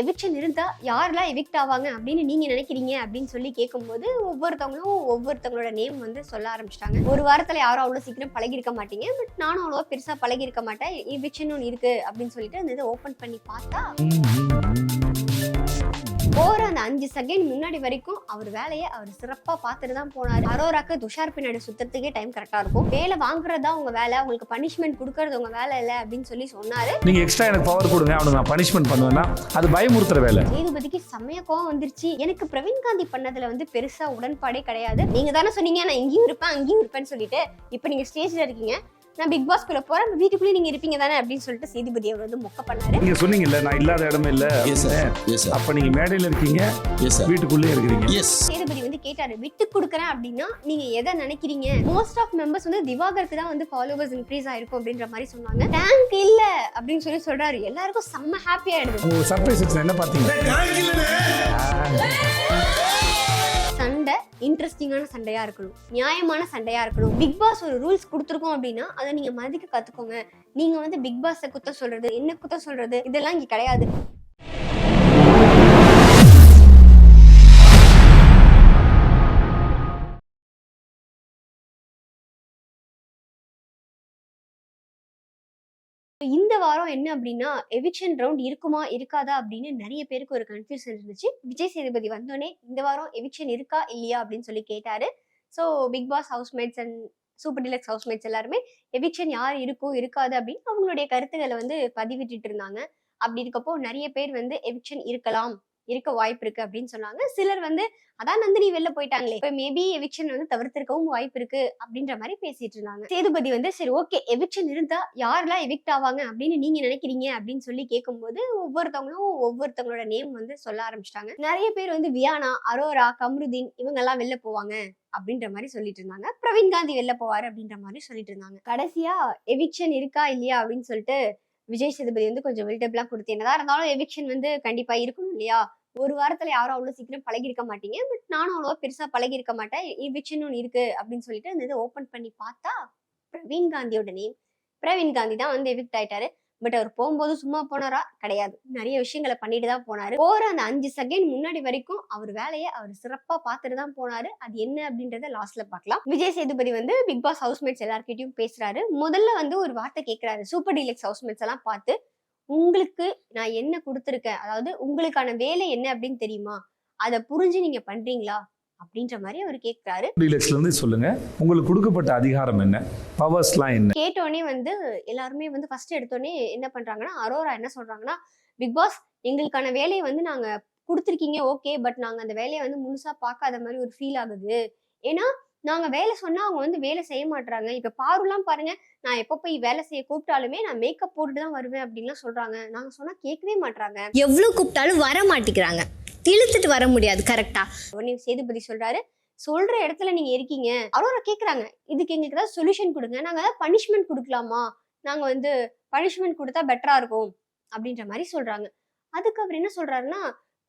Eviction இருந்தால் யாரெல்லாம் evict ஆவாங்க அப்படின்னு நீங்கள் நினைக்கிறீங்க அப்படின்னு சொல்லி கேட்கும்போது ஒவ்வொருத்தவங்களும் ஒவ்வொருத்தவங்களோட நேம் வந்து சொல்ல ஆரம்பிச்சிட்டாங்க. ஒரு வாரத்தில் யாரும் அவ்வளோ சீக்கிரம் பழகிருக்க மாட்டீங்க. பட் நானும் அவ்வளோவா பெருசாக பழகிருக்க மாட்டேன். எவிக்ஷன் ஒன்று இருக்கு அப்படின்னு சொல்லிட்டு அந்த இதை ஓப்பன் பண்ணி பார்த்தா போற அந்த அஞ்சு செகண்ட் முன்னாடி வரைக்கும் அவர் வேலையை அவர் சிறப்பா பார்த்துட்டு தான் போனாரு. அரோராக்கு துஷார் பின்னாடி சுத்தறதுக்கே டைம் கரெக்டா இருக்கும். வேலை வாங்குறதா உங்க வேலை? உங்களுக்கு பனிஷ்மெண்ட் கொடுக்கறது உங்க வேலை இல்லை அப்படின்னு சொல்லி சொன்னாரு. நீங்க எக்ஸ்ட்ரா எனக்கு பவர் கொடுங்க அவனுக்கு நான் பனிஷ்மெண்ட் பண்ணுவேன்னா அது பயமுறுத்துற வேலை. சேதுபதிக்கு செம்மைய கோவம் வந்துருச்சு. எனக்கு பிரவீன் காந்தி பண்ணதுல வந்து பெருசா உடன்பாடே கிடையாது. நீங்க தானே சொன்னீங்க நான் இங்கேயும் இருப்பேன் அங்கேயும் இருப்பேன்னு சொல்லிட்டு. இப்போ நீங்க ஸ்டேஜ்ல இருக்கீங்க. நான் பிக் பாஸ்குள்ள போறேன். வீட்டுக்குள்ளே நீங்க இருப்பீங்க தானே அப்படின்னு சொல்லிட்டு சேதுபதி அவர் வந்து மொக்க பண்ணாரு. நீங்க சொன்னீங்கல்ல நான் இல்லாத இடமே இல்ல அப்ப நீங்க மேடையில இருக்கீங்க வீட்டுக்குள்ளே இருக்கிறீங்க. சேதுபதி வந்து கேட்டாரு விட்டு கொடுக்குறேன் அப்படின்னா நீங்க எதை நினைக்கிறீங்க? மோஸ்ட் ஆஃப் மெம்பர்ஸ் வந்து திவாகருக்கு தான் வந்து ஃபாலோவர்ஸ் இன்க்ரீஸ் ஆயிருக்கும் அப்படின்ற மாதிரி சொன்னாங்க. டேங்க் இல்ல அப்படின்னு சொல்லி சொல்றாரு. எல்லாருக்கும் செம்ம ஹாப்பி ஆயிடுது. சர்ப்ரைஸ் என்ன பாத்தீங்க சண்டை இன்ட்ரெஸ்டிங்கான சண்டையா இருக்கணும். நியாயமான சண்டையா இருக்கணும். பிக் பாஸ் ஒரு ரூல்ஸ் கொடுத்துருக்கோம் அப்படின்னா அதை நீங்க மதிக்க கத்துக்கோங்க. நீங்க வந்து பிக் பாஸை குத்த சொல்றது என்ன குத்த சொல்றது இதெல்லாம் இங்க கிடையாது. வாரம் என்ன அப்படின்னா எவிக்ஷன் ரவுண்ட் இருக்குமா இருக்காதா அப்படின்னு நிறைய பேருக்கு ஒரு கன்ஃபியூஷன் இருந்துச்சு. விஜய் சேதுபதி வந்தோடனே இந்த வாரம் எவிக்ஷன் இருக்கா இல்லையா அப்படின்னு சொல்லி கேட்டாரு. So Bigg Boss housemates and Super Deluxe housemates எல்லாருமே எவிக்ஷன் யார் இருக்கும் இருக்காது அப்படின்னு அவங்களுடைய கருத்துக்களை வந்து பதிவிட்டுட்டு இருந்தாங்க. அப்படி இருக்கப்போ நிறைய பேர் வந்து எவிக்ஷன் இருக்கலாம் இருக்க வாய்ப்பு இருக்கு அப்படின்னு சொன்னாங்க. சிலர் வந்து அதான் நந்தினி வெளில போயிட்டாங்களே இப்போ மேபி எவிக்ஷன் வந்து தவிர்த்திருக்கவும் வாய்ப்பு இருக்கு அப்படின்ற மாதிரி பேசிட்டு இருந்தாங்க. சேதுபதி வந்து சரி ஓகே எவிக்ஷன் இருந்தா யாரெல்லாம் எவிக்ட் ஆவாங்க? அப்படின்னு நீங்க நினைக்கிறீங்க அப்படின்னு சொல்லி கேட்கும்போது ஒவ்வொருத்தவங்களும் ஒவ்வொருத்தவங்களோட நேம் வந்து சொல்ல ஆரம்பிச்சிட்டாங்க. நிறைய பேர் வந்து வியானா அரோரா கம்ருதீன் இவங்க எல்லாம் வெளில போவாங்க அப்படின்ற மாதிரி சொல்லிட்டு இருந்தாங்க. பிரவீன் காந்தி வெளில போவாரு அப்படின்ற மாதிரி சொல்லிட்டு இருந்தாங்க. கடைசியா எவிக்ஷன் இருக்கா இல்லையா? அப்படின்னு சொல்லிட்டு விஜய் சேதுபதி வந்து கொஞ்சம் வெல்டபிளா கொடுத்து என்னதான் இருந்தாலும் எவிக்ஷன் வந்து கண்டிப்பா இருக்கணும் இல்லையா? ஒரு வாரத்துல யாரும் அவ்வளோ சீக்கிரம் பழகிருக்க மாட்டீங்க. பட் நானும் அவ்வளவா பெருசா பழகிருக்க மாட்டேன். எவிக்ஷன் ஒன்று இருக்கு அப்படின்னு சொல்லிட்டு அந்த இதை ஓப்பன் பண்ணி பார்த்தா பிரவீன் காந்தியோட நேம் பிரவீன் காந்தி தான் வந்து எவிக்ட் ஆயிட்டாரு. பட் அவர் போகும்போது சும்மா போனாரா? கிடையாது. நிறைய விஷயங்களை பண்ணிட்டு தான் போனாரு. போற அந்த அஞ்சு செகண்ட் முன்னாடி வரைக்கும் அவர் வேலையை அவர் சிறப்பா பார்த்துட்டு தான் போனாரு. அது என்ன அப்படின்றத லாஸ்ட்ல பார்க்கலாம். விஜய் சேதுபதி வந்து பிக் பாஸ் ஹவுஸ்மேட்ஸ் எல்லார்கிட்டயும் பேசுறாரு. முதல்ல வந்து ஒரு வார்த்தை கேட்கிறாரு சூப்பர் டீலக்ஸ் ஹவுஸ்மேட்ஸ் எல்லாம் பார்த்து உங்களுக்கு நான் என்ன கொடுத்துருக்கேன்? அதாவது உங்களுக்கான வேலை என்ன அப்படின்னு தெரியுமா? அதை புரிஞ்சு நீங்க பண்றீங்களா? அப்படின்ற மாதிரி அவர் கேட்கிறாரு டீலக்ஸ்ல இருந்து சொல்லுங்க. உங்களுக்கு கொடுக்கப்பட்ட அதிகாரம் என்ன? பவர்ஸ்லாம் என்ன? கேட்டோடனே வந்து எல்லாருமே வந்து ஃபர்ஸ்ட் எடுத்தோடனே என்ன பண்றாங்கன்னா அரோரா என்ன சொல்றாங்கன்னா பிக் பாஸ் எங்களுக்கான வேலையை வந்து நாங்க கொடுத்துருக்கீங்க ஓகே பட் நாங்க அந்த வேலையை வந்து முழுசா பார்க்காத மாதிரி ஒரு ஃபீல் ஆகுது. ஏன்னா நாங்க வேலை சொன்னா அவங்க வந்து வேலை செய்ய மாட்டாங்க இப்ப பாருலாம் பாருங்க நான் எப்ப போய் வேலை செய்ய கூப்பிட்டாலுமே நான் மேக்கப் போட்டுட்டு தான் வருவேன் அப்படின்லாம் சொல்றாங்க. நாங்க சொன்னா கேட்கவே மாட்றாங்க. எவ்வளவு கூப்பிட்டாலும் வர மாட்டேங்கிறாங்க இழுத்துட்டு வர முடியாது கரெக்டா உடனே சேதுபதி சொல்றாரு. சொல்ற இடத்துல நீங்க இருக்கீங்க. அரோரா கேக்குறாங்க. இதுக்கு எங்களுக்கு ஏதாவது சொல்யூஷன் கொடுங்க. நாங்க ஏதாவது பனிஷ்மெண்ட் கொடுக்கலாமா? நாங்க வந்து பனிஷ்மெண்ட் கொடுத்தா பெட்டரா இருக்கும். அப்படின்ற மாதிரி சொல்றாங்க. அதுக்கு அவர் என்ன சொல்றாருன்னா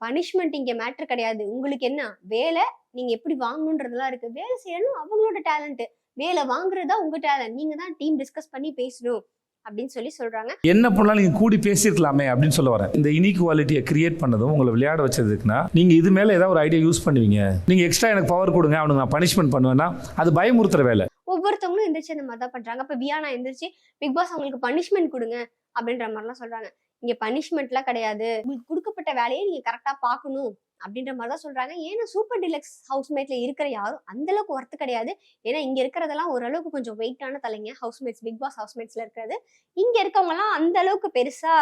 பனிஷ்மெண்ட் இங்க மேட்டர் கிடையாது. உங்களுக்கு என்ன? வேலை நீங்க எப்படி வாங்கணுன்றதெல்லாம் இருக்கு. வேலை செய்யணும் அவங்களோட டேலண்ட் வேலை வாங்குறதா உங்க டேலண்ட் நீங்க தான் டீம் டிஸ்கஸ் பண்ணி பேசணும் அப்படின்னு சொல்லி சொல்றாங்க. என்ன பண்ணாலும் நீங்க கூடி பேசியிருக்கலாமே அப்படின்னு சொல்ல வரேன். இந்த இனிக்வாலிட்டியை கிரியேட் பண்ணதும் உங்களை விளையாட வச்சதுக்குன்னா நீங்க இது மேல ஏதாவது ஒரு ஐடியா யூஸ் பண்ணுவீங்க. நீங்க எக்ஸ்ட்ரா எனக்கு பவர் கொடுங்க அவனுக்கு நான் பனிஷ்மெண்ட் பண்ணுவேன்னா அது பயமுறுத்துற வேலை. ஒவ்வொருத்தவங்களும் எந்திரிச்சு அந்த மாதிரி தான் பண்றாங்க. அப்ப வியானா எந்திரிச்சு பிக் பாஸ் அவங்களுக்கு பனிஷ்மெண்ட் கொடுங்க அப்படின்ற மாதிரிலாம் சொல்றாங்க. இங்க பனிஷ்மெண்ட்லாம் கிடையாது. உங்களுக்கு கொடுக்கப்பட்ட வேலையை நீங்க கரெக்டா பார்க்கணும் அப்படின்ற மாதிரி தான் சொல்றாங்க. ஏன்னா சூப்பர் டிலக்ஸ் ஹவுஸ்மேட்ல இருக்கிற யாரும் அந்த அளவுக்கு ஒர்த்து கிடையாது. ஏன்னா இங்க இருக்கிறதெல்லாம் ஓரளவுக்கு கொஞ்சம் வெயிட்டான தலைங்க. ஹவுஸ்மேட்ஸ் பிக் பாஸ் ஹவுஸ்மேட்ஸ்ல இருக்கிறது. இங்க இருக்கவங்க எல்லாம் அந்த அளவுக்கு பெருசா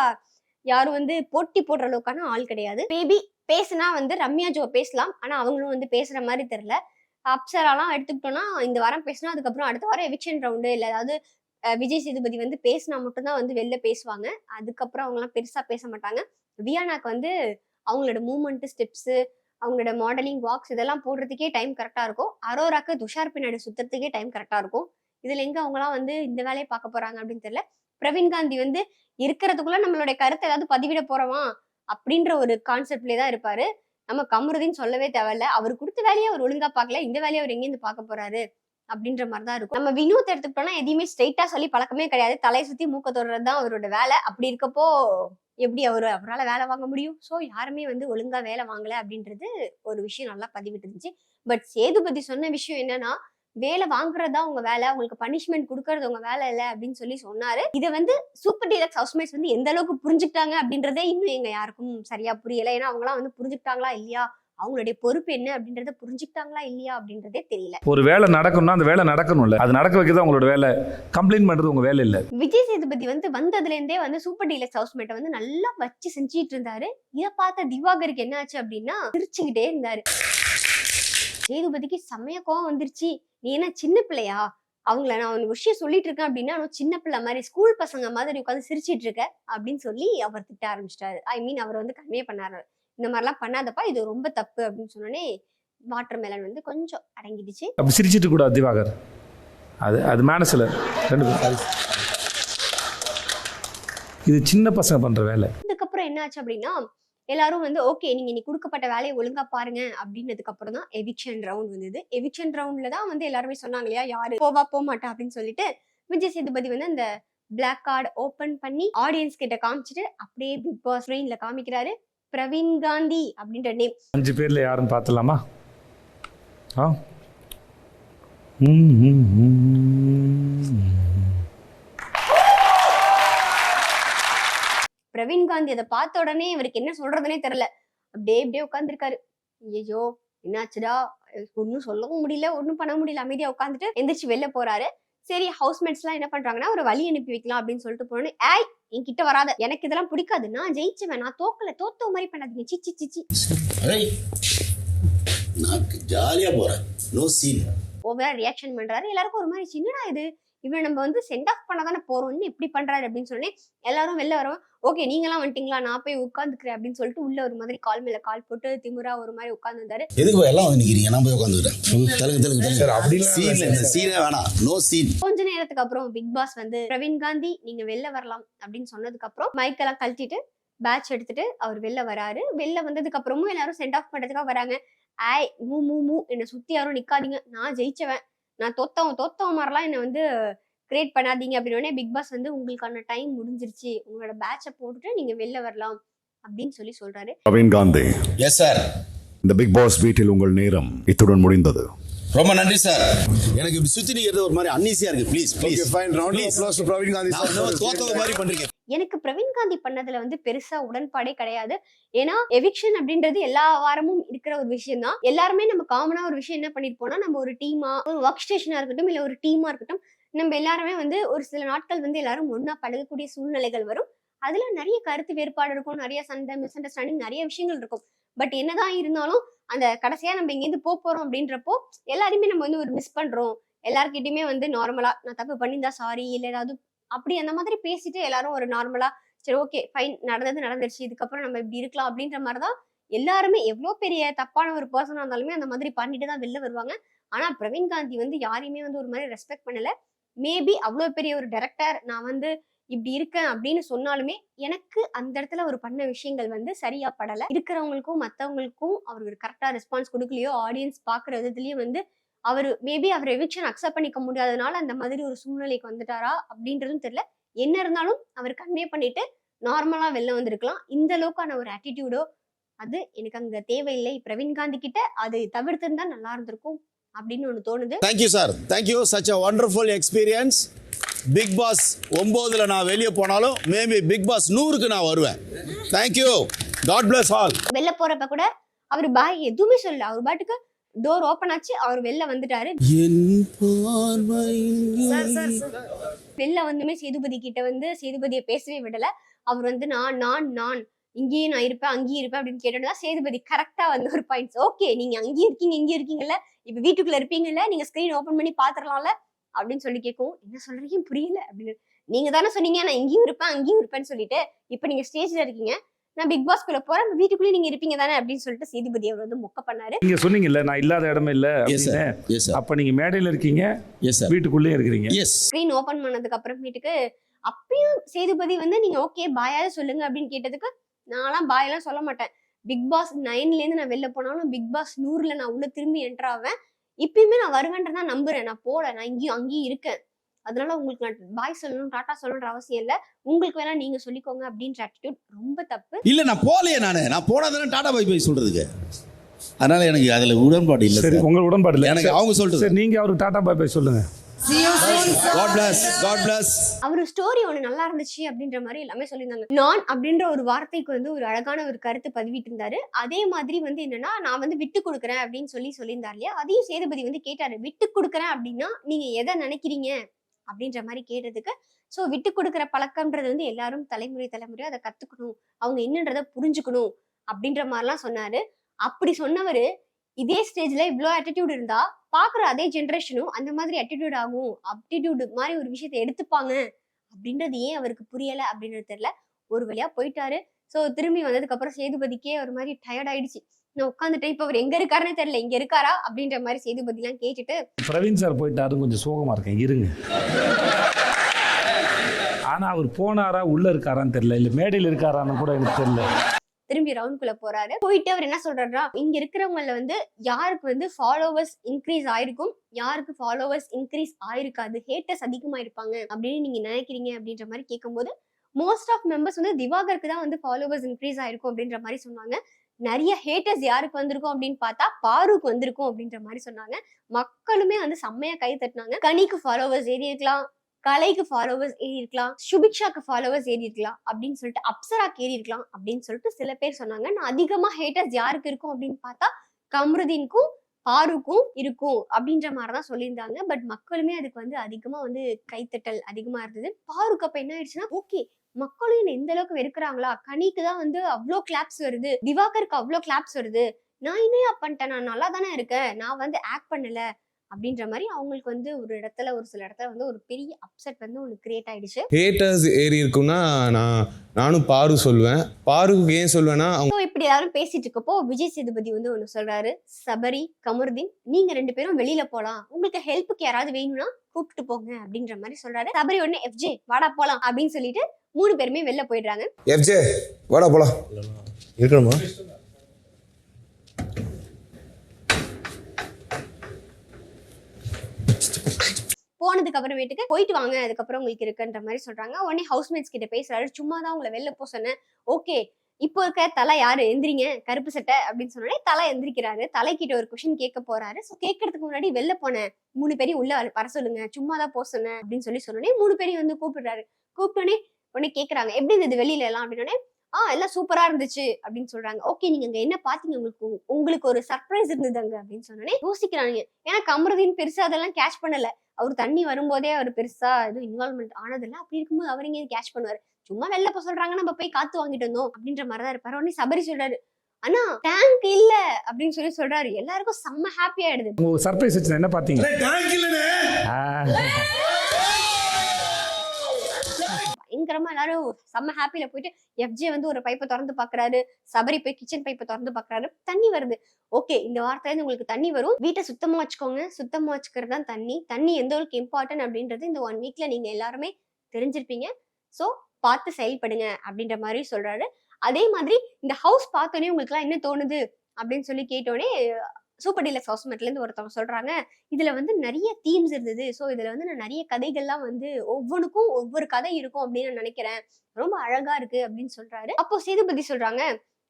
யாரும் வந்து போட்டி போடுற அளவுக்கான ஆள் கிடையாது. மேபி பேசுனா வந்து ரம்யா ஜோ பேசலாம். ஆனா அவங்களும் வந்து பேசுற மாதிரி தெரியல. அப்சராலாம் எடுத்துக்கிட்டோம்னா இந்த வாரம் பேசினா அதுக்கப்புறம் அடுத்த வாரம் எவிக்ஷன் ரவுண்டு இல்லை ஏதாவது விஜய் சேதுபதி வந்து பேசினா மட்டும்தான் வந்து வெளில பேசுவாங்க. அதுக்கப்புறம் அவங்கலாம் பெருசா பேச மாட்டாங்க. வியானாக்கு வந்து அவங்களோட மூமெண்ட் ஸ்டெப்ஸு அவங்களோட மாடலிங் வாக்ஸ் இதெல்லாம் போடுறதுக்கே டைம் கரெக்டாக இருக்கும். அரோராக்கு துஷார் பின்னாடி சுத்துறதுக்கே டைம் கரெக்டாக இருக்கும். இதில் எங்கே அவங்களாம் வந்து இந்த வேலையை பார்க்க போகிறாங்க அப்படின்னு தெரியல. பிரவீன் காந்தி வந்து இருக்கிறதுக்குள்ள நம்மளுடைய கருத்தை ஏதாவது பதிவிட போகிறோமா அப்படின்ற ஒரு கான்செப்ட்லேயே தான் இருப்பார். நம்ம கமருதின்னு சொல்லவே தேவையில்ல. அவர் கொடுத்த வேலையை அவர் ஒழுங்காக பார்க்கல. இந்த வேலையை அவர் எங்கேருந்து பார்க்க போகிறாரு அப்படின்ற மாதிரி தான் இருக்கும். நம்ம வினோத் எடுத்துக்கிட்டோம்னா எதையுமே ஸ்ட்ரெயிட்டாக சொல்லி பழக்கமே கிடையாது. தலையை சுற்றி மூக்க தொடுறது தான் அவரோட வேலை. அப்படி இருக்கப்போ எப்படி அவர் அவரால் வேலை வாங்க முடியும்? ஸோ யாருமே வந்து ஒழுங்கா வேலை வாங்கலை அப்படின்றது ஒரு விஷயம் நல்லா பதிவிட்டு இருந்துச்சு. பட் சேதுபதி சொன்ன விஷயம் என்னன்னா வேலை வாங்குறதா உங்க வேலை உங்களுக்கு பனிஷ்மெண்ட் கொடுக்கறது உங்க வேலை இல்லை அப்படின்னு சொல்லி சொன்னாரு. இதை வந்து சூப்பர் டீலக்ஸ் ஹவுஸ்மேட்ஸ் வந்து எந்த அளவுக்கு புரிஞ்சுக்கிட்டாங்க அப்படின்றதே இன்னும் எங்க யாருக்கும் சரியா புரியல. ஏன்னா அவங்களாம் வந்து புரிஞ்சுக்கிட்டாங்களா இல்லையா அவங்களுடைய பொறுப்பு என்ன அப்படின்றத புரிஞ்சுக்கிட்டாங்களா இல்லையா அப்படின்றதே தெரியல. ஒரு வேலை நடக்கணும்னா அந்த வேலை நடக்கணும்ல. அது நடக்க வைக்கிறது உங்களோட வேலை. கம்ப்ளைண்ட் பண்ணுறது உங்கள் வேலை இல்லை. விஜய் சேதுபதி வந்து வந்ததுல இருந்தே வந்து சூப்பர் டீலக்ஸ் ஹவுஸ்மேட்டை வந்து நல்லா வச்சு செஞ்சிட்டு இருந்தாரு இதை பார்த்த திவாகருக்கு என்ன ஆச்சு அப்படின்னா சிரிச்சுக்கிட்டே இருந்தாரு. சேதுபதிக்கு செம்மைய கோவம் வந்துருச்சு. நீ என்ன சின்ன பிள்ளையா? அவங்கள நான் ஒரு விஷயம் சொல்லிட்டு இருக்கேன் அப்படின்னா சின்ன பிள்ளை மாதிரி ஸ்கூல் பசங்க மாதிரி உட்காந்து சிரிச்சிட்டு இருக்க அப்படின்னு சொல்லி அவர் திட்ட ஆரம்பிச்சிட்டாரு. ஐ மீன் அவர் வந்து கன்வே பண்ணாரு. இந்த மாதிரிலாம் பண்ணாதப்பா இது ரொம்ப தப்பு அப்படின்னு சொன்னோடனே வாட்டர் மெலன் வந்து கொஞ்சம் அடங்கிடுச்சு. அப்படி சிரிச்சிட்டு கூடாது திவாகர். அது அது மேனஸில் ரெண்டு பேரும் இது சின்ன பசங்க பண்ணுற வேலை. அதுக்கப்புறம் என்னாச்சு அப்படின்னா எல்லாரும் வந்து ஓகே நீங்க இன்னைக்கு கொடுக்கப்பட்ட வேலையை ஒழுங்கா பாருங்க. அப்படின்னதுக்கு அப்புறம் தான் எவிக்ஷன் ரவுண்ட் வந்தது. எவிக்ஷன் ரவுண்ட்ல தான் வந்து எல்லாருமே சொன்னாங்க இல்லையா யாரு போவா போக மாட்டா அப்படின்னு சொல்லிட்டு விஜய் சேதுபதி வந்து அந்த பிளாக் கார்டு ஓபன் பண்ணி ஆடியன்ஸ் கிட்ட காமிச்சிட்டு அப்படியே பிக் பாஸ் ரெயின்ல காமிக்கிறாரு. பிரவீன் காந்தி அப்படின்ற நேம் அஞ்சு பேரில் யாருன்னு பார்த்துலாமா? ஆ. பிரவீன் காந்தி அதை பார்த்த உடனே இவருக்கு என்ன சொல்றதுனே தெரியல. அப்படியே அப்படியே உட்காந்துருக்காரு ஐயோ என்னாச்சுடா? ஒன்றும் சொல்லவும் முடியல ஒன்றும் பண்ண முடியல. அமைதியா உட்காந்துட்டு எந்திரிச்சு வெளில போறாரு. சரி ஹவுஸ்மேட்ஸ் எல்லாம் என்ன பண்றாங்கன்னா ஒரு வழி அனுப்பி வைக்கலாம் அப்படின்னு சொல்லிட்டு போனோன்னு ஏய் என்கிட்ட வராத. எனக்கு இதெல்லாம் பிடிக்காது. நான் ஜெயிச்சுவேன். நான் தோக்கல. தோத்த மாதிரி பண்ணாதீங்க. சிச்சி சிச்சி ஜாலியா போறேன் நோ சீன் ஓவரா ரியாக்ஷன் பண்றாரு. எல்லாருக்கும் ஒரு மாதிரி சின்னடா இது? இவனை நம்ம வந்து சென்ட் ஆஃப் பண்ண தானே போறோம்னு இப்படி பண்றாரு அப்படின்னு சொல்லி எல்லாரும் வெளில வரோம். ஓகே நீங்களாம் வந்துட்டீங்களா? நான் போய் உட்காந்துக்கிறேன் அப்படின்னு சொல்லிட்டு உள்ள ஒரு மாதிரி கால் மேல கால் போட்டு திமுறா ஒரு மாதிரி உட்காந்துருந்தாரு எதுக்கு எல்லாம் வந்து நிக்கிறீங்க நான் போய் உட்காந்துக்கிறேன் கொஞ்ச நேரத்துக்கு அப்புறம் பிக் பாஸ் வந்து பிரவீன் காந்தி நீங்க வெளில வரலாம். அப்படின்னு சொன்னதுக்கு அப்புறம் மைக்கெல்லாம் கழட்டிட்டு பேட்ச் எடுத்துட்டு அவர் வெளில வராரு. வெளில வந்ததுக்கு அப்புறமும் எல்லாரும் சென்ட் ஆஃப் பண்றதுக்காக வராங்க. ஆய் மூ மூ மூ. என்னை சுத்தி யாரும் நிக்காதீங்க. நான் ஜெயிச்சவன். நான் தோத்தவன் தோத்தவன் மாதிரிலாம் என்னை வந்து கிரியேட் பண்ணாதீங்க அப்படின்னே பிக் பாஸ் வந்து உங்களுக்கான டைம் முடிஞ்சிருச்சு. உங்களோட பேட்சை போட்டுட்டு நீங்க வெளில வரலாம். அப்படின்னு சொல்லி சொல்றாரு. பிரவீன் காந்தி எஸ் சார் இந்த பிக் பாஸ் வீட்டில் உங்கள் நேரம் இத்துடன் முடிந்தது. ரொம்ப நன்றி சார் எனக்கு இப்படி சுத்தி நிக்கிறது ஒரு மாதிரி அன்னீசியா இருக்கு. Please please to Praveen Gandhi, sir, for his தோத்தவ மாதிரி பண்றீங்க. எனக்கு பிரவீன் காந்தி பண்ணதுல வந்து பெருசா உடன்பாடே கிடையாது. ஏன்னா எவிக்ஷன் அப்படின்றது எல்லா வாரமும் இருக்கிற ஒரு விஷயம் தான் எல்லாருமே நம்ம காமனா ஒரு விஷயம் என்ன பண்ணிருப்போம்னா நம்ம ஒரு டீமா ஒரு ஒர்க் ஸ்டேஷனா இருக்கட்டும் இல்ல ஒரு டீமா இருக்கட்டும் நம்ம எல்லாருமே வந்து ஒரு சில நாட்கள் வந்து எல்லாரும் ஒன்னா பழகக்கூடிய சூழ்நிலைகள் வரும். அதுல நிறைய கருத்து வேறுபாடு இருக்கும் நிறைய சண்டை மிஸ் அண்டர்ஸ்டாண்டிங் நிறைய விஷயங்கள் இருக்கும். பட் என்னதான் இருந்தாலும் அந்த கடைசியா நம்ம இங்கேருந்து போக போறோம் அப்படின்றப்போ எல்லாருமே நம்ம வந்து ஒரு மிஸ் பண்றோம். எல்லாருக்கிட்டையுமே வந்து நார்மலா நான் தப்பு பண்ணியிருந்தா சாரி இல்ல ஏதாவது அப்படி அந்த மாதிரி பேசிட்டு எல்லாரும் ஒரு நார்மலா சரி ஓகே ஃபைன் நடந்தது நடந்துருச்சு இதுக்கப்புறம் நம்ம இப்படி இருக்கலாம் அப்படின்ற மாதிரி தான் எல்லாருமே எவ்வளோ பெரிய தப்பான ஒரு பர்சனாக இருந்தாலுமே அந்த மாதிரி பண்ணிட்டு தான் வெளில வருவாங்க. ஆனா பிரவீன் காந்தி வந்து யாரையுமே வந்து ஒரு மாதிரி ரெஸ்பெக்ட் பண்ணல. மேபி அவ்வளோ பெரிய ஒரு டைரக்டர் நான் வந்து இப்படி இருக்கேன் அப்படின்னு சொன்னாலுமே எனக்கு அந்த இடத்துல அவர் பண்ண விஷயங்கள் வந்து சரியா படல. இருக்கிறவங்களுக்கும் மற்றவங்களுக்கும் அவர் ஒரு கரெக்டா ரெஸ்பான்ஸ் கொடுக்கலையோ ஆடியன்ஸ் பாக்குற விதத்துலயும் வந்து அவர் மேபி அவர் எவிக்ஷன் அக்செப்ட் பண்ணிக்க முடியாதனால அந்த மாதிரி ஒரு சூழ்நிலைக்கு வந்துட்டாரா அப்படின்றதும் தெரியல. என்ன இருந்தாலும் அவர் கன்வே பண்ணிட்டு நார்மலா வெளில வந்திருக்கலாம். இந்த அளவுக்கான ஒரு ஆட்டிடியூடோ அது எனக்கு அங்க தேவையில்லை. பிரவீன் காந்தி கிட்ட அது தவிர்த்திருந்தா நல்லா இருந்திருக்கும் அப்படின்னு ஒண்ணு தோணுது. Thank you sir thank you such a wonderful experience Bigg Boss ஒம்போதுல நான் வெளியே போனாலும் மேபி பிக் பாஸ் நூறுக்கு நான் வருவேன். தேங்க்யூ காட் பிளஸ் ஆல் வெளில போறப்ப கூட அவர் பாய் எதுவுமே சொல்லல. அவர் பாட்டுக்கு டோர் ஓபன் ஆச்சு அவர் வெளில வந்துட்டாரு. வெளில வந்துமே சேதுபதி கிட்ட வந்து சேதுபதியை பேசவே விடல. அவர் வந்து நான் நான் நான். இங்கேயும் நான் இருப்பேன் அங்கேயும் இருப்பேன் அப்படின்னு கேட்டோம்னா சேதுபதி கரெக்டா வந்து ஒரு பாயிண்ட்ஸ் ஓகே நீங்க அங்கேயும் இருக்கீங்க இங்கேயும் இருக்கீங்கல்ல. இப்ப வீட்டுக்குள்ள இருப்பீங்கல்ல. நீங்க ஸ்கிரீன் ஓபன் பண்ணி பாத்துரலாம்ல அப்படின்னு சொல்லி கேட்கும் என்ன சொல்றீங்க புரியல அப்படின்னு. நீங்க தானே சொன்னீங்க நான் இங்கேயும் இருப்பேன் அங்கேயும் இருப்பேன்னு சொல்லிட்டு. இப்ப நீங்க ஸ்டேஜ்ல இருக்கீங்க. நான் பிக் பாஸ்குள்ள போறேன். வீட்டுக்குள்ளேயே நீங்க இருப்பீங்க தானே அப்படின்னு சொல்லிட்டு சேதுபதி அவர் வந்து மொக்க பண்ணாரு. நீங்க சொன்னீங்கல்ல நான் இல்லாத இடமே இல்லை அப்ப நீங்க மேடையில் இருக்கீங்க வீட்டுக்குள்ளேயும் இருக்கிறீங்க. ஸ்க்ரீன் ஓபன் பண்ணதுக்கு அப்புறமேட்டுக்கு அப்பயும் சேதுபதி வந்து நீங்க ஓகே பாயாவது சொல்லுங்க அப்படின்னு கேட்டதுக்கு நான்லாம் பாயெல்லாம் சொல்ல மாட்டேன். பிக் பாஸ் நைன்ல இருந்து நான் வெளில போனாலும் பிக் பாஸ் நூறுல நான் உள்ள திரும்பி என்டர் ஆவேன். இப்பயுமே நான் வருவேன்றதான் நம்புறேன். நான் போல நான் இங்கேயும் அங்கேயும் இருக்கேன். அதனால உங்களுக்கு நான் பாய் சொல்லணும் டாட்டா சொல்லணுன்ற அவசியம் இல்ல. உங்களுக்கு வேணா நீங்க சொல்லிக்கோங்க அப்படின்ற ஆட்டிடியூட் ரொம்ப தப்பு. இல்ல நான் போலையே நானு. நான் போனாதானே டாடா பை பை சொல்றதுக்கு. அதனால எனக்கு அதுல உடன்பாடு இல்ல சரி சார். உங்கள் உடன்பாடு இல்லை. எனக்கு அவங்க சொல்றது. சரி நீங்க அவருக்கு டாடா பாய் பாய் சொல்லுங்க. அவர் ஸ்டோரி ஒண்ணு நல்லா இருந்துச்சு அப்படின்ற மாதிரி எல்லாமே சொல்லியிருந்தாங்க. நான் அப்படின்ற ஒரு வார்த்தைக்கு வந்து ஒரு அழகான ஒரு கருத்து பதிவிட்டு இருந்தாரு. அதே மாதிரி வந்து என்னன்னா நான் வந்து விட்டு கொடுக்குறேன் அப்படின்னு சொல்லி சொல்லியிருந்தார் இல்லையா? அதையும் சேதுபதி வந்து கேட்டாரு. விட்டு கொடுக்குறேன் அப்படின்னா நீங்க எதை நினைக்கிறீங்க? அப்படின்ற மாதிரி கேட்டதுக்கு ஸோ விட்டு கொடுக்குற பழக்கம்ன்றது வந்து எல்லாரும் தலைமுறை தலைமுறையாக அதை கத்துக்கணும். அவங்க என்னன்றதை புரிஞ்சுக்கணும் அப்படின்ற மாதிரிலாம் சொன்னாரு. அப்படி சொன்னவர் இதே ஸ்டேஜ்ல இவ்வளோ attitude இருந்தா பாக்குற அதே ஜென்ரேஷனும் அந்த மாதிரி ஆட்டிடியூட் ஆகும் aptitude மாதிரி ஒரு விஷயத்தை எடுத்துப்பாங்க அப்படின்றது ஏன் அவருக்கு புரியல அப்படின்றது தெரியல. ஒரு வழியா போயிட்டாரு. ஸோ திரும்பி வந்ததுக்கு அப்புறம் சேதுபதிக்கே ஒரு மாதிரி டயர்ட் ஆயிடுச்சு. நான் உட்காந்துட்டேன் இப்ப அவர் எங்க இருக்காருன்னு தெரியல. இங்க இருக்காரா? அப்படின்ற மாதிரி சேதுபதி எல்லாம் கேட்டுட்டு பிரவீன் சார் போயிட்டாரு கொஞ்சம் சோகமா இருக்கேன். இருங்க. ஆனா அவர் போனாரா? உள்ள இருக்காரான்னு தெரியல. இல்ல மேடையில் இருக்காரான்னு கூட எனக்கு தெரியல. திரும்பி ரவுண்ட்குள்ள போறாரு. போயிட்டு அவர் என்ன சொல்றாருன்னா இங்க இருக்கிறவங்கள வந்து யாருக்கு வந்து ஃபாலோவர்ஸ் இன்க்ரீஸ் ஆயிருக்கும்? யாருக்கு ஃபாலோவர்ஸ் இன்க்ரீஸ் ஆயிருக்காது? ஹேட்டர்ஸ் அதிகமா இருப்பாங்க அப்படின்னு நீங்க நினைக்கிறீங்க அப்படின்ற மாதிரி கேட்கும்போது மோஸ்ட் ஆஃப் மெம்பர்ஸ் வந்து திவாகருக்கு தான் வந்து ஃபாலோவர்ஸ் இன்க்ரீஸ் ஆயிருக்கும் அப்படின்ற மாதிரி சொன்னாங்க. நிறைய ஹேட்டர்ஸ் யாருக்கு வந்திருக்கும் அப்படின்னு பார்த்தா பாருக்கு வந்திருக்கும் அப்படின்ற மாதிரி சொன்னாங்க. மக்களுமே வந்து செம்மையா கை தட்டினாங்க. கனிக்கு ஃபாலோவர்ஸ் ஏறி இருக்கலாம் கலைக்கு ஃபாலோவர்ஸ் ஏறி இருக்கலாம் சுபிக்ஷாக்கு ஃபாலோவர்ஸ் ஏறி இருக்கலாம் அப்படின்னு சொல்லிட்டு அப்சராக்கு ஏறி இருக்கலாம் அப்படின்னு சொல்லிட்டு சில பேர் சொன்னாங்க. நான் அதிகமா ஹேட்டர்ஸ் யாருக்கு இருக்கும் அப்படின்னு பார்த்தா கம்ருதீனுக்கும் பாருக்கும் இருக்கும் அப்படின்ற மாதிரி தான் சொல்லியிருந்தாங்க. பட் மக்களுமே அதுக்கு வந்து அதிகமா வந்து கைத்தட்டல் அதிகமா இருந்தது. பாருக்கு அப்ப என்ன ஆயிடுச்சுன்னா ஓகே மக்களும் என்ன எந்த அளவுக்கு வெறுக்கிறாங்களா? கனிக்கு தான் வந்து அவ்வளோ கிளாப்ஸ் வருது. திவாகருக்கு அவ்வளோ கிளாப்ஸ் வருது. நான் என்னையா பண்ணிட்டேன். நான் நல்லா தானே இருக்கேன். நான் வந்து ஆக்ட் பண்ணல. அப்படின்ற மாதிரி அவங்களுக்கு வந்து ஒரு இடத்துல ஒரு சில இடத்துல வந்து ஒரு பெரிய அப்செட் வந்து ஒன்று கிரியேட் ஆயிடுச்சு. ஹேட்டர்ஸ் ஏறி இருக்குன்னா நான் நானும் பாரு சொல்லுவேன். பாருக்கு ஏன் சொல்லுவேன்னா அவங்க இப்படி எல்லாரும் பேசிட்டு இருக்கப்போ விஜய் சேதுபதி வந்து ஒன்று சொல்றாரு. சபரி கமருதீன் நீங்க ரெண்டு பேரும் வெளியில போலாம். உங்களுக்கு ஹெல்ப்புக்கு யாராவது வேணும்னா கூப்பிட்டு போங்க அப்படின்ற மாதிரி சொல்றாரு. சபரி உடனே எஃப்ஜே வாடா போலாம் அப்படின்னு சொல்லிட்டு மூணு பேருமே வெளில போயிடுறாங்க. எஃப்ஜே வாடா போலாம். இருக்கணுமா? போனதுக்கு அப்புறமேட்டுக்கு போயிட்டு வாங்க அதுக்கப்புறம் உங்களுக்கு இருக்குன்ற மாதிரி சொல்றாங்க. உடனே ஹவுஸ்மேட்ஸ் கிட்ட பேசுறாரு. சும்மா தான் உங்களை வெளில போக சொன்னேன். ஓகே இப்போ இருக்க தலை யாரு? எந்திரிங்க கருப்பு சட்டை அப்படின்னு சொன்னோடனே தலை எந்திரிக்கிறாரு. தலைக்கிட்ட ஒரு கொஷின் கேட்க போறாரு. ஸோ கேட்கறதுக்கு முன்னாடி வெளில போனேன். மூணு பேரையும் உள்ள வர- வர சொல்லுங்க. சும்மா தான் போக சொன்னேன் அப்படின்னு சொல்லி சொன்னோடனே மூணு பேரையும் வந்து கூப்பிடுறாரு. கூப்பிட்டோடனே உடனே கேக்குறாங்க எப்படி இருந்தது வெளியில எல்லாம்? அப்படின்னோடனே ஆ எல்லாம் சூப்பரா இருந்துச்சு. அப்படின்னு சொல்றாங்க. ஓகே நீங்க அங்க என்ன பாத்தீங்க உங்களுக்கு உங்களுக்கு ஒரு சர்ப்ரைஸ் இருந்தது அங்க. அப்படின்னு சொன்னோடனே யோசிக்கிறாங்க ஏன்னா கமருதீன் பெருசா அதெல்லாம் கேட்ச் பண்ணல. அவர் தண்ணி வரும்போதே அவர் பெருசா எதுவும் இன்வால்மெண்ட் ஆனதில்ல. அப்படி இருக்கும்போது அவர் எங்க கேட்ச் பண்ணுவாரு. சும்மா வெளில போக சொல்றாங்க. நம்ம போய் காத்து வாங்கிட்டு வந்தோம். அப்படின்ற மாதிரிதான் இருப்பாரு. உடனே சபரி சொல்றாரு அண்ணா டேங்க் இல்ல. அப்படின்னு சொல்லி சொல்றாரு. எல்லாருக்கும் செம்ம ஹாப்பி ஆயிடுது. சர்ப்ரைஸ் என்ன பார்த்தீங்க? பயங்கரமா எல்லாரும் செம்ம ஹாப்பில போயிட்டு எஃப்ஜே வந்து ஒரு பைப்பை திறந்து பாக்குறாரு. சபரி போய் கிச்சன் பைப்பை திறந்து பாக்குறாரு. தண்ணி வருது. ஓகே இந்த வாரத்துல இருந்து உங்களுக்கு தண்ணி வரும். வீட்டை சுத்தமா வச்சுக்கோங்க. சுத்தமா வச்சுக்கிறது தான் தண்ணி. தண்ணி எந்த அளவுக்கு இம்பார்ட்டன்ட் அப்படின்றது இந்த ஒன் வீக்ல நீங்க எல்லாருமே தெரிஞ்சிருப்பீங்க. சோ பார்த்து செயல்படுங்க அப்படின்ற மாதிரி சொல்றாரு. அதே மாதிரி இந்த ஹவுஸ் பார்த்தோன்னே உங்களுக்கு எல்லாம் என்ன தோணுது? அப்படின்னு சொல்லி கேட்டோடனே சூப்பர் டீலக்ஸ் ஹவுஸ்மேட்ல இருந்து ஒருத்தவங்க சொல்றாங்க இதுல வந்து நிறைய தீம்ஸ் இருந்தது. ஸோ இதுல வந்து நான் நிறைய கதைகள்லாம் வந்து ஒவ்வொன்றுக்கும் ஒவ்வொரு கதை இருக்கும் அப்படின்னு நான் நினைக்கிறேன். ரொம்ப அழகா இருக்கு அப்படின்னு சொல்றாரு. அப்போ சேதுபதி சொல்றாங்க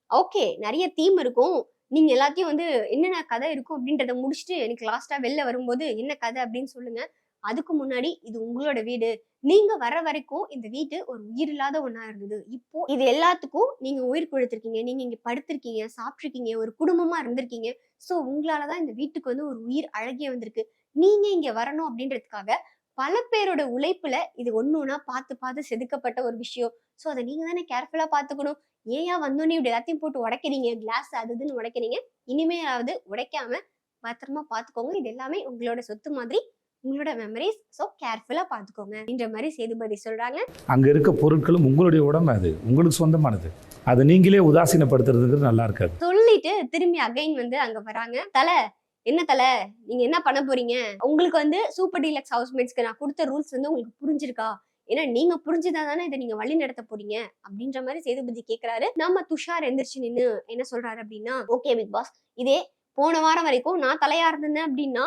ஓகே நிறைய தீம் இருக்கும். நீங்க எல்லாத்தையும் வந்து என்னென்ன கதை இருக்கும் அப்படின்றத முடிச்சுட்டு எனக்கு லாஸ்டா வெளில வரும்போது என்ன கதை அப்படின்னு சொல்லுங்க. அதுக்கு முன்னாடி இது உங்களோட வீடு. நீங்க வர வரைக்கும் இந்த வீட்டு ஒரு உயிர் இல்லாத ஒன்னா இருந்தது. இப்போ இது எல்லாத்துக்கும் நீங்க உயிர் கொடுத்துருக்கீங்க நீங்க இங்க படுத்திருக்கீங்க சாப்பிட்ருக்கீங்க ஒரு குடும்பமா இருந்திருக்கீங்க. சோ உங்களாலதான் இந்த வீட்டுக்கு வந்து ஒரு உயிர் அழகிய வந்திருக்கு. நீங்க இங்க வரணும் அப்படின்றதுக்காக பல பேரோட உழைப்புல இது ஒண்ணு ஒன்றா பார்த்து பார்த்து செதுக்கப்பட்ட ஒரு விஷயம். சோ அதை நீங்க தானே கேர்ஃபுல்லா பாத்துக்கணும் ஏன் வந்தோன்னே இப்படி எல்லாத்தையும் போட்டு உடைக்கிறீங்க? கிளாஸ் அது இதுன்னு உடைக்கிறீங்க. இனிமேலாவது உடைக்காம பத்திரமா பாத்துக்கோங்க இது எல்லாமே உங்களோட சொத்து மாதிரி உங்களோட மெமரிஸ் சோ கேர்ஃபுல்லா பாத்துக்கோங்க அப்படின்ற மாதிரி சேதுபதி சொல்றாங்க. அங்க இருக்க பொருட்களும் உங்களுடைய உடம்பு அது. உங்களுக்கு சொந்தமானது. அதை நீங்களே உதாசீனப்படுத்துறதுங்கிறது நல்லா இருக்காது. சொல்லிட்டு திரும்பி அகைன் வந்து அங்க வராங்க. தலை என்ன தலை? நீங்க என்ன பண்ண போறீங்க? உங்களுக்கு வந்து சூப்பர் டீலக்ஸ் ஹவுஸ்மேட்ஸ்க்கு நான் கொடுத்த ரூல்ஸ் வந்து உங்களுக்கு புரிஞ்சிருக்கா? ஏன்னா நீங்க புரிஞ்சுதா தானே இதை நீங்க வழி நடத்த போறீங்க? அப்படின்ற மாதிரி சேதுபதி கேக்குறாரு. நம்ம துஷார் எந்திரிச்சு நின்னு என்ன சொல்றாரு அப்படின்னா ஓகே பிக் பாஸ் இதே போன வாரம் வரைக்கும் நான் தலையா இருந்தேன் அப்படின்னா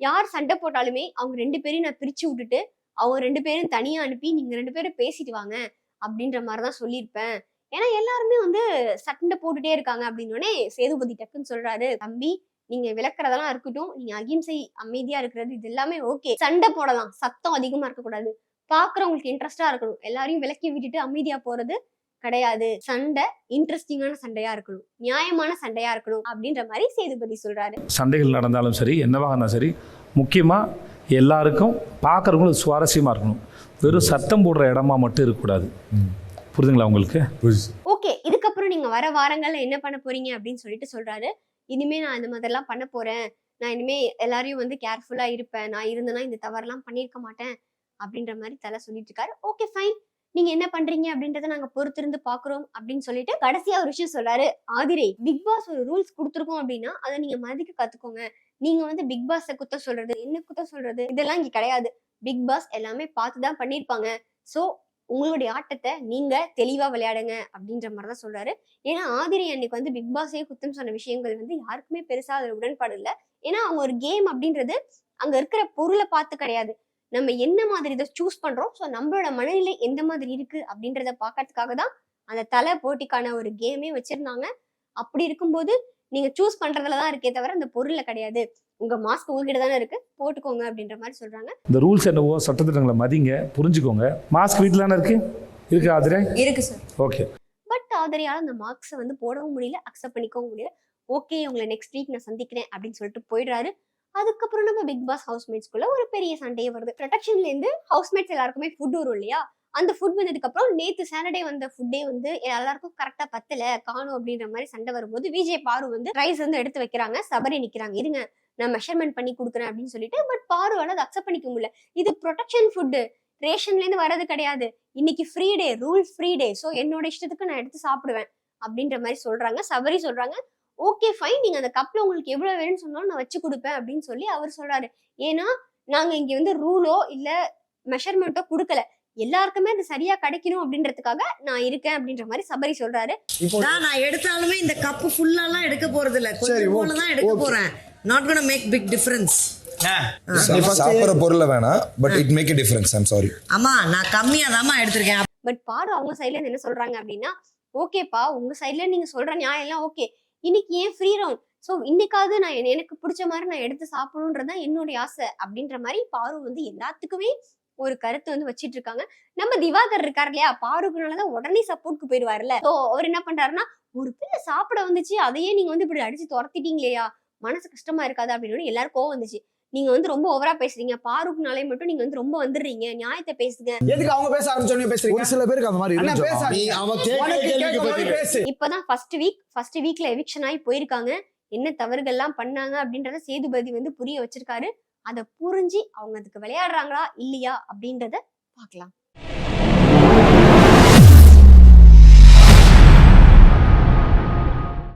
யார் சண்டை போட்டாலுமே அவங்க ரெண்டு பேரையும் நான் பிரிச்சு விட்டுட்டு அவங்க ரெண்டு பேரும் தனியா அனுப்பி நீங்க ரெண்டு பேரும் பேசிட்டு வாங்க அப்படின்ற மாதிரி தான் சொல்லியிருப்பேன். ஏன்னா எல்லாருமே வந்து சண்டை போட்டுட்டே இருக்காங்க அப்படின்னோடனே சேதுபதி டக்குன்னு சொல்றாரு தம்பி நீங்க விளக்குறதெல்லாம் இருக்கட்டும் நீங்க அகிம்சை அமைதியா இருக்கிறது இது எல்லாமே ஓகே. சண்டை போடலாம் சத்தம் அதிகமா இருக்கக்கூடாது. பாக்குறவங்களுக்கு இன்ட்ரெஸ்டா இருக்கணும். எல்லாரையும் விளக்கி விட்டுட்டு அமைதியா போறது கிடையாது. சண்டை இன்ட்ரெஸ்டிங்கான சண்டையா இருக்கணும். நியாயமான சண்டையா இருக்கணும் அப்படின்ற மாதிரி சேதுபதி சொல்றாரு. சண்டைகள் நடந்தாலும் சரி என்னவாக இருந்தாலும் சரி முக்கியமாக எல்லாருக்கும் பார்க்குறவங்களுக்கு சுவாரஸ்யமாக இருக்கணும். வெறும் சத்தம் போடுற இடமா மட்டும் இருக்கக்கூடாது. புரிதுங்களா உங்களுக்கு? ஓகே இதுக்கப்புறம் நீங்க வர வாரங்கள்ல என்ன பண்ண போறீங்க அப்படின்னு சொல்லிட்டு சொல்றாரு. இனிமே நான் இந்த மாதிரிலாம் பண்ண போறேன். நான் இனிமே எல்லாரையும் வந்து கேர்ஃபுல்லா இருப்பேன். நான் இருந்தேன்னா இந்த தவறுலாம் பண்ணியிருக்க மாட்டேன் அப்படின்ற மாதிரி தலை சொல்லிட்டு இருக்காரு. ஓகே ஃபைன் நீங்க என்ன பண்றீங்க அப்படின்றத நாங்க பொறுத்திருந்து பாக்குறோம் அப்படின்னு சொல்லிட்டு கடைசியா ஒரு விஷயம் சொல்றாரு ஆதிரை பிக் பாஸ் ஒரு ரூல்ஸ் கொடுத்துருக்கோம் அப்படின்னா அதை நீங்க மதிக்க கத்துக்கோங்க. நீங்க வந்து பிக் பாஸ குத்த சொல்றது என்ன குத்த சொல்றது இதெல்லாம் இங்க கிடையாது. பிக் பாஸ் எல்லாமே பார்த்து தான் பண்ணியிருப்பாங்க. சோ உங்களுடைய ஆட்டத்தை நீங்க தெளிவா விளையாடுங்க அப்படின்ற மாதிரி தான் சொல்றாரு. ஏன்னா ஆதிரி அன்னைக்கு வந்து பிக் பாஸே குத்தம் சொன்ன விஷயங்கள் வந்து யாருக்குமே பெருசா அதுல உடன்பாடு இல்லை. ஏன்னா அவங்க ஒரு கேம் அப்படின்றது அங்க இருக்கிற பொருளை பார்த்து கிடையாது. நம்ம என்ன மாதிரி இதை சூஸ் பண்றோம்? ஸோ நம்மளோட மனநிலை எந்த மாதிரி இருக்கு? அப்படின்றத பார்க்கறதுக்காக தான் அந்த தலை போட்டிக்கான ஒரு கேமே வச்சிருந்தாங்க. அப்படி இருக்கும்போது நீங்க சூஸ் பண்றதுல தான் இருக்கே தவிர அந்த பொருள்ல கிடையாது. உங்க மாஸ்க் உங்ககிட்ட தானே இருக்கு. போட்டுக்கோங்க அப்படின்ற மாதிரி சொல்றாங்க. இந்த ரூல்ஸ் என்னவோ சட்டத்திட்டங்களை மதிங்க புரிஞ்சுக்கோங்க. மாஸ்க் வீட்டில் தானே இருக்கு? இருக்கு ஆதிரே? இருக்கு சார் ஓகே பட் ஆதரையால அந்த மார்க்ஸை வந்து போடவும் முடியல அக்செப்ட் பண்ணிக்கவும் முடியல. ஓகே உங்களை நெக்ஸ்ட் வீக் நான் சந்திக்கிறேன் அப்படின்னு சொல்லிட்டு போயிடுறாரு. அதுக்கப்புறம் நம்ம பிக் பாஸ் ஹவுஸ்மேட்ஸ்குள்ள ஒரு பெரிய சண்டையே வருது. ப்ரொடக்ஷன்ல இருந்து ஹவுஸ்மேட்ஸ் எல்லாருக்குமே ஃபுட் வரும் இல்லையா? அந்த ஃபுட் வந்ததுக்கு அப்புறம் நேத்து சாட்டர்டே வந்த ஃபுட்டே வந்து எல்லாருக்கும் கரெக்டா பத்தல காணும் அப்படின்ற மாதிரி சண்டை வரும்போது விஜய் பாரு வந்து ரைஸ் வந்து எடுத்து வைக்கிறாங்க சபரி நிக்கிறாங்க. இருங்க நான் மெஷர்மெண்ட் பண்ணி கொடுக்குறேன் அப்படின்னு சொல்லிட்டு பட் பாருவால அதை அக்செப்ட் பண்ணிக்க முடியல. இது ப்ரொடெக்ஷன் ஃபுட்டு ரேஷன்ல இருந்து கிடையாது. இன்னைக்கு free day rule free day so என்னோட இஷ்டத்துக்கு நான் எடுத்து சாப்பிடுவேன் அப்படின்ற மாதிரி சொல்றாங்க. சபரி சொல்றாங்க ஓகே ஃபைன் நீங்க அந்த கப்ல உங்களுக்கு எவ்வளவு வேணும்னு சொன்னாலும் நான் வச்சு கொடுப்பேன் அப்படின்னு சொல்லி அவர் சொல்றாரு. ஏன்னா நாங்க இங்க வந்து ரூலோ இல்ல மெஷர்மெண்ட்டோ கொடுக்கல. எல்லாருக்குமே அது சரியா கிடைக்கணும் அப்படின்றதுக்காக நான் இருக்கேன் அப்படின்ற மாதிரி சபரி சொல்றாரு. நான் எடுத்தாலுமே இந்த கப்பு ஃபுல்லாலாம் எடுக்க போறது இல்ல கொஞ்சம் போல தான் எடுக்க. போறேன். Not gonna make big difference சாப்பிட்ற பொருளை வேணாம் but it make a difference I'm sorry அம்மா நான் கம்மியா தாம்மா எடுத்திருக்கேன். பட் பாரு அவங்க சைட்ல இருந்து என்ன சொல்றாங்க அப்படின்னா ஓகேப்பா உங்க சைட்ல நீங்க சொல்ற நியாயம் எல்லாம் ஓகே இன்னைக்கு ஏன் ஃப்ரீ ரவுண்ட் ஸோ இன்னைக்காவது நான் எனக்கு பிடிச்ச மாதிரி நான் எடுத்து சாப்பிடணுன்றது தான் என்னுடைய ஆசை அப்படின்ற மாதிரி பாரு வந்து எல்லாத்துக்குமே ஒரு கருத்து வந்து வச்சிட்டு இருக்காங்க. நம்ம திவாகர் இருக்காரு இல்லையா? பாருக்குனாலதான் உடனே சப்போர்ட்க்கு போயிடுவாருல்ல. ஸோ அவர் என்ன பண்றாருன்னா ஒரு பிள்ளை சாப்பிட வந்துச்சு அதையே நீங்க வந்து இப்படி அடிச்சு துரத்திட்டீங்களேயா? மனசு கஷ்டமா இருக்காது அப்படின்னு எல்லாருக்கும் கோவம் வந்துச்சு. நீங்க வந்து ரொம்ப ஓவரா பேசுறீங்க. பாருக்குனாலே மட்டும் நீங்க வந்து ரொம்ப வந்துடுறீங்க. நியாயத்தை பேசுங்க. எதுக்கு அவங்க பேச ஆரம்பிச்சோன்னு பேசுறீங்க? ஒரு சில பேருக்கு அந்த மாதிரி பேசு இப்பதான் ஃபர்ஸ்ட் வீக் ஃபர்ஸ்ட் வீக்ல எவிக்ஷன் ஆகி போயிருக்காங்க. என்ன தவறுகள்லாம் பண்ணாங்க அப்படின்றத சேதுபதி வந்து புரிய வச்சிருக்காரு. அதை புரிஞ்சு அவங்க அதுக்கு விளையாடுறாங்களா இல்லையா அப்படின்றத பார்க்கலாம்.